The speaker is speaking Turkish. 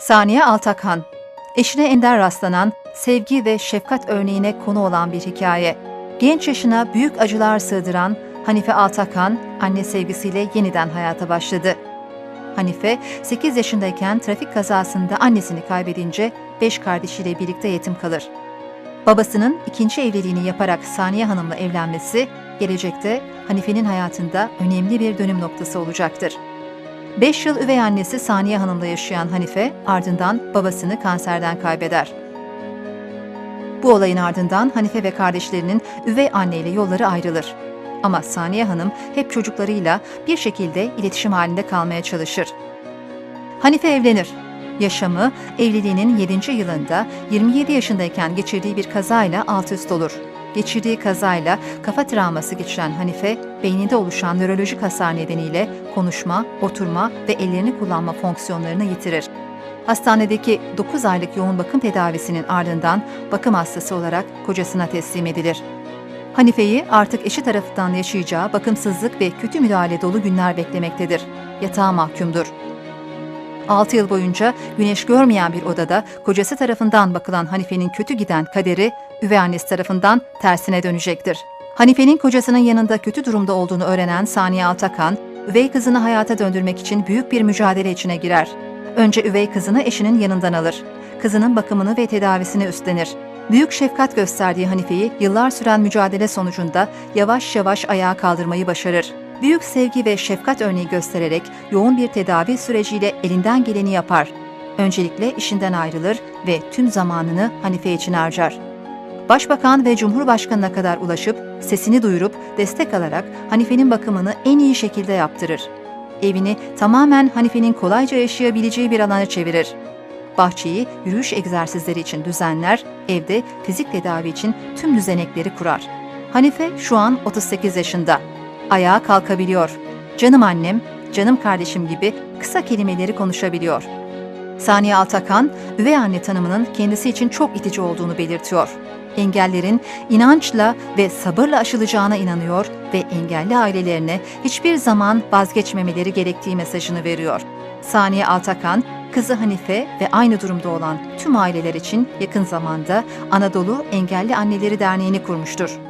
Saniye Altakhan, eşine ender rastlanan, sevgi ve şefkat örneğine konu olan bir hikaye. Genç yaşına büyük acılar sığdıran Hanife Altakhan, anne sevgisiyle yeniden hayata başladı. Hanife, 8 yaşındayken trafik kazasında annesini kaybedince 5 kardeşiyle birlikte yetim kalır. Babasının ikinci evliliğini yaparak Saniye Hanım'la evlenmesi, gelecekte Hanife'nin hayatında önemli bir dönüm noktası olacaktır. 5 yıl üvey annesi Saniye Hanım'la yaşayan Hanife ardından babasını kanserden kaybeder. Bu olayın ardından Hanife ve kardeşlerinin üvey anneyle yolları ayrılır. Ama Saniye Hanım hep çocuklarıyla bir şekilde iletişim halinde kalmaya çalışır. Hanife evlenir. Yaşamı evliliğinin 7. yılında 27 yaşındayken geçirdiği bir kazayla alt üst olur. Geçirdiği kazayla kafa travması geçiren Hanife, beyninde oluşan nörolojik hasar nedeniyle konuşma, oturma ve ellerini kullanma fonksiyonlarını yitirir. Hastanedeki 9 aylık yoğun bakım tedavisinin ardından bakım hastası olarak kocasına teslim edilir. Hanife'yi artık eşi tarafından yaşayacağı bakımsızlık ve kötü müdahale dolu günler beklemektedir. Yatağa mahkumdur. 6 yıl boyunca güneş görmeyen bir odada kocası tarafından bakılan Hanife'nin kötü giden kaderi üvey annesi tarafından tersine dönecektir. Hanife'nin kocasının yanında kötü durumda olduğunu öğrenen Saniye Altakan, üvey kızını hayata döndürmek için büyük bir mücadele içine girer. Önce üvey kızını eşinin yanından alır. Kızının bakımını ve tedavisini üstlenir. Büyük şefkat gösterdiği Hanife'yi yıllar süren mücadele sonucunda yavaş yavaş ayağa kaldırmayı başarır. Büyük sevgi ve şefkat örneği göstererek yoğun bir tedavi süreciyle elinden geleni yapar. Öncelikle işinden ayrılır ve tüm zamanını Hanife için harcar. Başbakan ve Cumhurbaşkanına kadar ulaşıp sesini duyurup destek alarak Hanife'nin bakımını en iyi şekilde yaptırır. Evini tamamen Hanife'nin kolayca yaşayabileceği bir alana çevirir. Bahçeyi yürüyüş egzersizleri için düzenler, evde fizik tedavi için tüm düzenekleri kurar. Hanife şu an 38 yaşında. Ayağa kalkabiliyor. Canım annem, canım kardeşim gibi kısa kelimeleri konuşabiliyor. Saniye Altakan, üvey anne tanımının kendisi için çok itici olduğunu belirtiyor. Engellerin inançla ve sabırla aşılacağına inanıyor ve engelli ailelerine hiçbir zaman vazgeçmemeleri gerektiği mesajını veriyor. Saniye Altakan, kızı Hanife ve aynı durumda olan tüm aileler için yakın zamanda Anadolu Engelli Anneleri Derneği'ni kurmuştur.